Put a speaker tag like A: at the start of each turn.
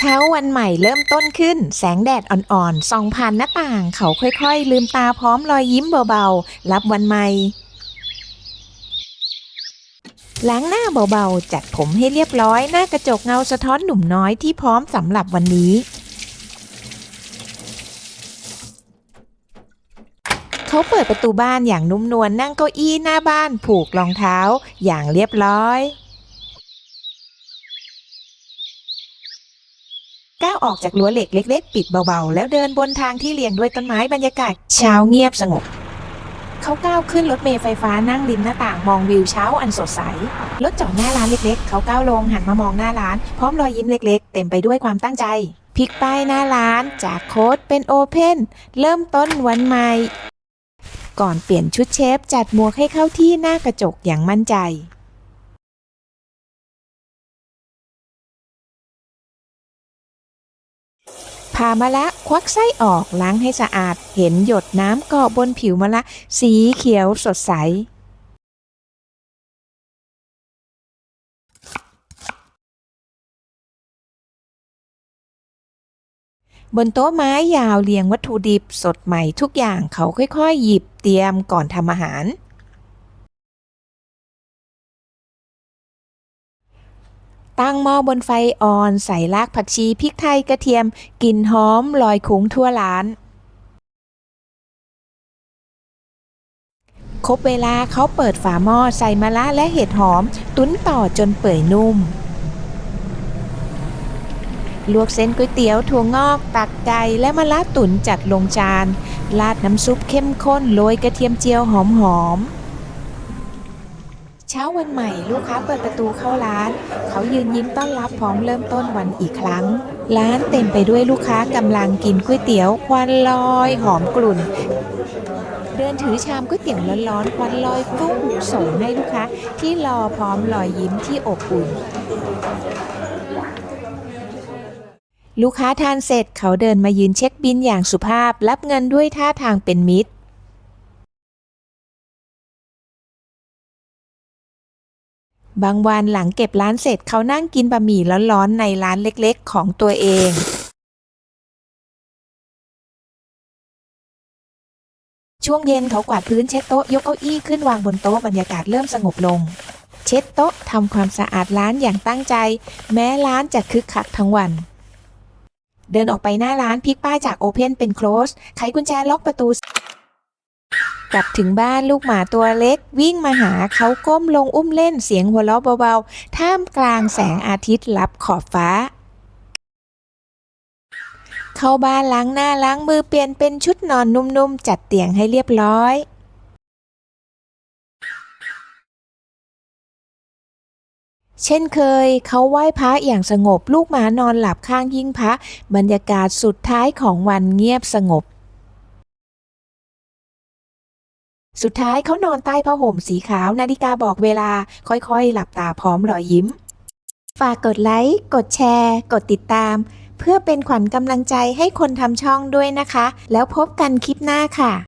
A: เช้าวันใหม่เริ่มต้นขึ้น แสงแดดอ่อนๆส่องผ่านหน้าต่าง เขาค่อยๆ ลืมตาพร้อมรอยยิ้มเบาๆ รับวันใหม่ล้างหน้าเบาๆ จัดผมให้เรียบร้อยหน้ากระจกเงาสะท้อนหนุ่มน้อยที่พร้อมสำหรับวันนี้ เขาเปิดประตูบ้านอย่างนุ่มนวลนั่งเก้าอี้หน้าบ้านผูกรองเท้าอย่างเรียบร้อย ก้าวออกจากรั้วเหล็กเล็ก ๆ ปิดเบาๆ แล้วเดินบนทางที่เรียงด้วยต้นไม้บรรยากาศเช้าเงียบสงบ เขาก้าวขึ้นรถเมล์ไฟฟ้านั่งริมหน้าต่างมองวิวเช้าอันสดใส รถจอดหน้าร้านเล็กๆ เขาก้าวลงหันมามองหน้าร้าน พร้อมรอยยิ้มเล็กๆ เต็มไปด้วยความตั้งใจพลิกป้ายหน้าร้านจากโค้ดเป็นโอเพนเริ่มต้นวันใหม่ ก่อนเปลี่ยนชุดเชฟจัดหมวกให้เข้าที่หน้ากระจกอย่างมั่นใจ ผ่ามะละควักไส้ออกล้างให้สะอาด เห็นหยดน้ำเกาะบนผิวมะละสีเขียวสดใสบนโต๊ะไม้ยาวเรียงวัตถุดิบสดใหม่ทุกอย่างเขาค่อยๆ หยิบเตรียมก่อนทำอาหาร ตั้งหม้อบนไฟอ่อน ใส่รากผักชีพริกไทยกระเทียมกลิ่นหอมลอยคุ้งทั่วร้าน ครบเวลาเขาเปิดฝาหม้อใส่มะระและเห็ดหอม ตุ้นต่อจนเปื่อยนุ่ม ลวกเส้นก๋วยเตี๋ยวถั่วงอก ตักไก่และมะระตุ๋นจัดลงจาน ราดน้ำซุปเข้มข้นโรยกระเทียมเจียวหอมๆ เช้าวันใหม่ลูกค้าเปิดประตูเข้าร้าน เขายืนยิ้มต้อนรับพร้อมเริ่มต้นวันอีกครั้ง ร้านเต็มไปด้วยลูกค้ากำลังกินก๋วยเตี๋ยวควันลอยหอมกลุ่น เดินถือชามก๋วยเตี๋ยวร้อนๆควันลอยฟุ้งส่งให้ลูกค้าที่รอพร้อมรอยยิ้มที่อบอุ่นลูกค้าทานเสร็จเขาเดินมายืนเช็คบินอย่างสุภาพ รับเงินด้วยท่าทางเป็นมิตร บางวันหลังเก็บร้านเสร็จเขานั่งกินบะหมี่ร้อนๆในร้านเล็กๆ ของตัวเองช่วงเย็นเขากวาดพื้นเช็ดโต๊ะยกเก้าอี้ขึ้นวางบนโต๊ะบรรยากาศเริ่มสงบลง เช็ดโต๊ะทำความสะอาดร้านอย่างตั้งใจ แม้ร้านจะคึกคักทั้งวัน เดินออกไปหน้าร้านพลิกป้ายจากโอเพนเป็น close ไขกุญแจล็อกประตู กลับถึงบ้านลูกหมาตัวเล็ก วิ่งมาหาเขาก้มลงอุ้มเล่นเสียงหัวเราะเบาๆ ท่ามกลางแสงอาทิตย์ลับขอบฟ้า เข้าบ้านล้างหน้าล้างมือเปลี่ยนเป็นชุดนอนนุ่มๆ จัดเตียงให้เรียบร้อยเช่นเคยเขาไหว้พระอย่างสงบลูกหมานอนหลับข้างหิ้งพระ บรรยากาศสุดท้ายของวันเงียบสงบ สุดท้ายเขานอนใต้ผ้าห่มสีขาวนาฬิกาบอกเวลาค่อยๆ หลับตาพร้อมรอยยิ้ม ฝากกดไลค์ กดแชร์ กดติดตาม เพื่อเป็นขวัญกำลังใจให้คนทำช่องด้วยนะคะ แล้วพบกันคลิปหน้าค่ะ